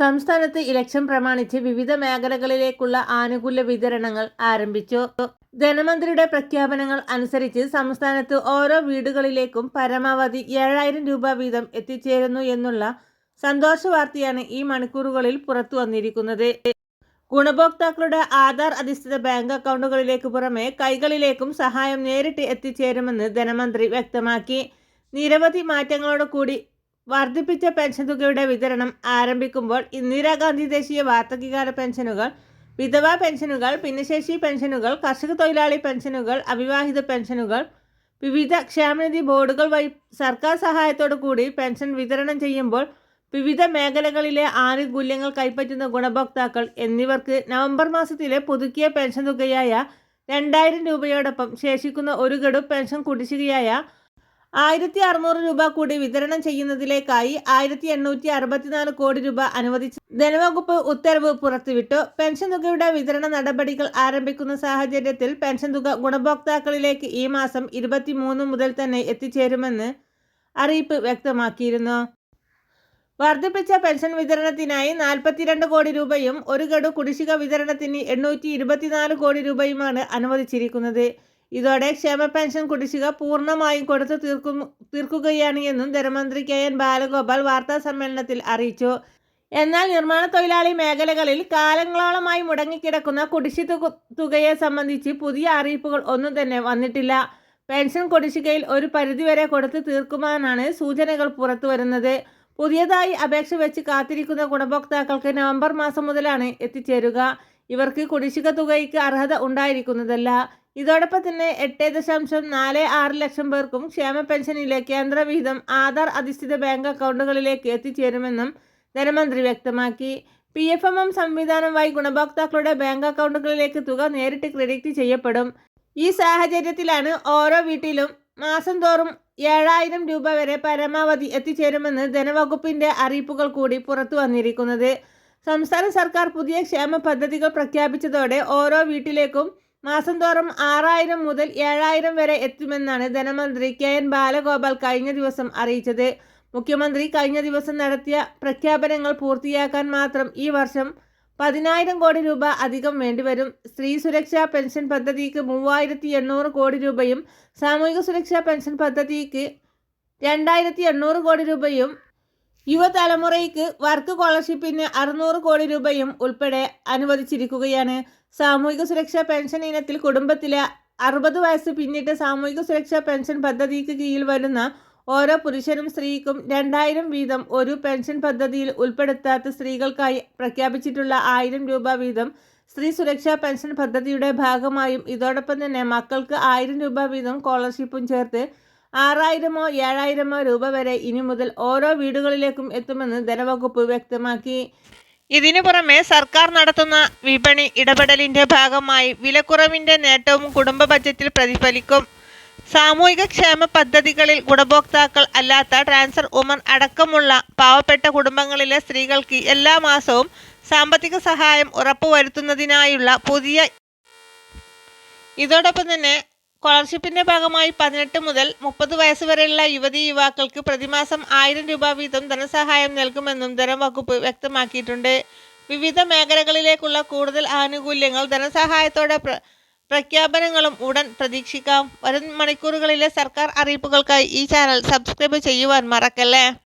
സംസ്ഥാനത്ത് ഇലക്ഷൻ പ്രമാണിച്ച് വിവിധ മേഖലകളിലേക്കുള്ള ആനുകൂല്യ വിതരണങ്ങൾ ആരംഭിച്ചു. ധനമന്ത്രിയുടെ പ്രഖ്യാപനങ്ങൾ അനുസരിച്ച് സംസ്ഥാനത്ത് ഓരോ വീടുകളിലേക്കും പരമാവധി ഏഴായിരം രൂപ വീതം എത്തിച്ചേരുന്നു എന്നുള്ള സന്തോഷ വാർത്തയാണ് ഈ മണിക്കൂറുകളിൽ പുറത്തു വന്നിരിക്കുന്നത്. ഗുണഭോക്താക്കളുടെ ആധാർ അധിഷ്ഠിത ബാങ്ക് അക്കൗണ്ടുകളിലേക്ക് പുറമെ കൈകളിലേക്കും സഹായം നേരിട്ട് എത്തിച്ചേരുമെന്ന് ധനമന്ത്രി വ്യക്തമാക്കി. നിരവധി മാറ്റങ്ങളോട് കൂടി വർദ്ധിപ്പിച്ച പെൻഷൻ തുകയുടെ വിതരണം ആരംഭിക്കുമ്പോൾ ഇന്ദിരാഗാന്ധി ദേശീയ വാർദ്ധക്യകാല പെൻഷനുകൾ വിധവാ പെൻഷനുകൾ ഭിന്നശേഷി പെൻഷനുകൾ കർഷക തൊഴിലാളി പെൻഷനുകൾ അവിവാഹിത പെൻഷനുകൾ വിവിധ ക്ഷേമനിധി ബോർഡുകൾ വഴി സർക്കാർ സഹായത്തോടു കൂടി പെൻഷൻ വിതരണം ചെയ്യുമ്പോൾ വിവിധ മേഖലകളിലെ ആനുകൂല്യങ്ങൾ കൈപ്പറ്റുന്ന ഗുണഭോക്താക്കൾ എന്നിവർക്ക് നവംബർ മാസത്തിലെ പുതുക്കിയ പെൻഷൻ തുകയായ രണ്ടായിരം രൂപയോടൊപ്പം ശേഷിക്കുന്ന ഒരു ഗഡു പെൻഷൻ കുടിശ്ശികയായ ആയിരത്തി അറുന്നൂറ് രൂപ കൂടി വിതരണം ചെയ്യുന്നതിലേക്കായി ആയിരത്തി എണ്ണൂറ്റി അറുപത്തിനാല് കോടി രൂപ അനുവദിച്ച ധനവകുപ്പ് ഉത്തരവ് പുറത്തുവിട്ടു. പെൻഷൻ തുകയുടെ വിതരണ നടപടികൾ ആരംഭിക്കുന്ന സാഹചര്യത്തിൽ പെൻഷൻ തുക ഗുണഭോക്താക്കളിലേക്ക് ഈ മാസം ഇരുപത്തിമൂന്ന് മുതൽ തന്നെ എത്തിച്ചേരുമെന്ന് അറിയിപ്പ് വ്യക്തമാക്കിയിരുന്നു. വർദ്ധിപ്പിച്ച പെൻഷൻ വിതരണത്തിനായി നാൽപ്പത്തിരണ്ട് കോടി രൂപയും ഒരു ഗഡു കുടിശ്ശിക വിതരണത്തിന് എണ്ണൂറ്റി ഇരുപത്തിനാല് കോടി രൂപയുമാണ് അനുവദിച്ചിരിക്കുന്നത്. ഇതോടെ ക്ഷേമ പെൻഷൻ കുടിശ്ശിക പൂർണമായും കൊടുത്തു തീർക്കും തീർക്കുകയാണ് എന്നും ധനമന്ത്രി കെ എൻ ബാലഗോപാൽ വാർത്താ സമ്മേളനത്തിൽ അറിയിച്ചു. എന്നാൽ നിർമ്മാണ തൊഴിലാളി മേഖലകളിൽ കാലങ്ങളോളമായി മുടങ്ങിക്കിടക്കുന്ന കുടിശ്ശി തുകയെ സംബന്ധിച്ച് പുതിയ അറിയിപ്പുകൾ ഒന്നും തന്നെ വന്നിട്ടില്ല. പെൻഷൻ കുടിശ്ശികയിൽ ഒരു പരിധിവരെ കൊടുത്തു തീർക്കുമെന്നാണ് സൂചനകൾ പുറത്തു വരുന്നത് പുതിയതായി അപേക്ഷ വെച്ച് കാത്തിരിക്കുന്ന ഗുണഭോക്താക്കൾക്ക് നവംബർ മാസം മുതലാണ് എത്തിച്ചേരുക. ഇവർക്ക് കുടിശ്ശിക തുകയ്ക്ക് അർഹത ഉണ്ടായിരിക്കുന്നതല്ല. ഇതോടൊപ്പം തന്നെ എട്ട് ദശാംശം നാല് ആറ് ലക്ഷം പേർക്കും ക്ഷേമ പെൻഷനിലെ കേന്ദ്രവിഹിതം ആധാർ അധിഷ്ഠിത ബാങ്ക് അക്കൗണ്ടുകളിലേക്ക് എത്തിച്ചേരുമെന്നും ധനമന്ത്രി വ്യക്തമാക്കി. പി എഫ് എം എം സംവിധാനം വഴി ഗുണഭോക്താക്കളുടെ ബാങ്ക് അക്കൗണ്ടുകളിലേക്ക് തുക നേരിട്ട് ക്രെഡിറ്റ് ചെയ്യപ്പെടും. ഈ സാഹചര്യത്തിലാണ് ഓരോ വീട്ടിലും മാസം തോറും ഏഴായിരം രൂപ വരെ പരമാവധി എത്തിച്ചേരുമെന്ന് ധനവകുപ്പിന്റെ അറിയിപ്പുകൾ കൂടി പുറത്തു വന്നിരിക്കുന്നത്. സംസ്ഥാന സർക്കാർ പുതിയ ക്ഷേമ പദ്ധതികൾ പ്രഖ്യാപിച്ചതോടെ ഓരോ വീട്ടിലേക്കും മാസം തോറും ആറായിരം മുതൽ ഏഴായിരം വരെ എത്തുമെന്നാണ് ധനമന്ത്രി കെ എൻ ബാലഗോപാൽ കഴിഞ്ഞ ദിവസം അറിയിച്ചത്. മുഖ്യമന്ത്രി കഴിഞ്ഞ ദിവസം നടത്തിയ പ്രഖ്യാപനങ്ങൾ പൂർത്തിയാക്കാൻ മാത്രം ഈ വർഷം പതിനായിരം കോടി രൂപ അധികം വേണ്ടിവരും. സ്ത്രീ സുരക്ഷാ പെൻഷൻ പദ്ധതിക്ക് മൂവായിരത്തി എണ്ണൂറ് കോടി രൂപയും സാമൂഹിക സുരക്ഷാ പെൻഷൻ പദ്ധതിക്ക് രണ്ടായിരത്തി എണ്ണൂറ് കോടി രൂപയും യുവതലമുറയ്ക്ക് വർക്ക് സ്കോളർഷിപ്പിന് അറുന്നൂറ് കോടി രൂപയും ഉൾപ്പെടെ അനുവദിച്ചിരിക്കുകയാണ്. സാമൂഹിക സുരക്ഷാ പെൻഷൻ ഇനത്തിൽ കുടുംബത്തിലെ അറുപത് വയസ്സ് പിന്നിട്ട് സാമൂഹിക സുരക്ഷാ പെൻഷൻ പദ്ധതിക്ക് കീഴിൽ വരുന്ന ഓരോ പുരുഷനും സ്ത്രീക്കും രണ്ടായിരം വീതം ഒരു പെൻഷൻ പദ്ധതിയിൽ ഉൾപ്പെടുത്താത്ത സ്ത്രീകൾക്കായി പ്രഖ്യാപിച്ചിട്ടുള്ള ആയിരം രൂപ വീതം സ്ത്രീ സുരക്ഷാ പെൻഷൻ പദ്ധതിയുടെ ഭാഗമായും ഇതോടൊപ്പം തന്നെ മക്കൾക്ക് ആയിരം രൂപ വീതം സ്കോളർഷിപ്പും ചേർത്ത് ആറായിരമോ ഏഴായിരമോ രൂപ വരെ ഇനി മുതൽ ഓരോ വീടുകളിലേക്കും എത്തുമെന്ന് ധനവകുപ്പ് വ്യക്തമാക്കി. ഇതിനു പുറമെ സർക്കാർ നടത്തുന്ന വിപണി ഇടപെടലിന്റെ ഭാഗമായി വിലക്കുറവിന്റെ നേട്ടവും കുടുംബ ബജറ്റിൽ പ്രതിഫലിക്കും. സാമൂഹിക ക്ഷേമ പദ്ധതികളിൽ ഗുണഭോക്താക്കൾ അല്ലാത്ത ട്രാൻസ്ഫർ ഉമർ അടക്കമുള്ള പാവപ്പെട്ട കുടുംബങ്ങളിലെ സ്ത്രീകൾക്ക് എല്ലാ മാസവും സാമ്പത്തിക സഹായം ഉറപ്പുവരുത്തുന്നതിനായുള്ള പുതിയ ഇതോടൊപ്പം തന്നെ സ്കോളർഷിപ്പിന്റെ ഭാഗമായി പതിനെട്ട് മുതൽ മുപ്പത് വയസ്സ് വരെയുള്ള യുവതി യുവാക്കൾക്ക് പ്രതിമാസം ആയിരം രൂപ വീതം ധനസഹായം നൽകുമെന്നും ധനം വകുപ്പ് വ്യക്തമാക്കിയിട്ടുണ്ട്. വിവിധ മേഖലകളിലേക്കുള്ള കൂടുതൽ ആനുകൂല്യങ്ങൾ ധനസഹായത്തോടെ പ്രഖ്യാപനങ്ങളും ഉടൻ പ്രതീക്ഷിക്കാം. വരും മണിക്കൂറുകളിലെ സർക്കാർ അറിയിപ്പുകൾക്കായി ഈ ചാനൽ സബ്സ്ക്രൈബ് ചെയ്യുവാൻ മറക്കല്ലേ?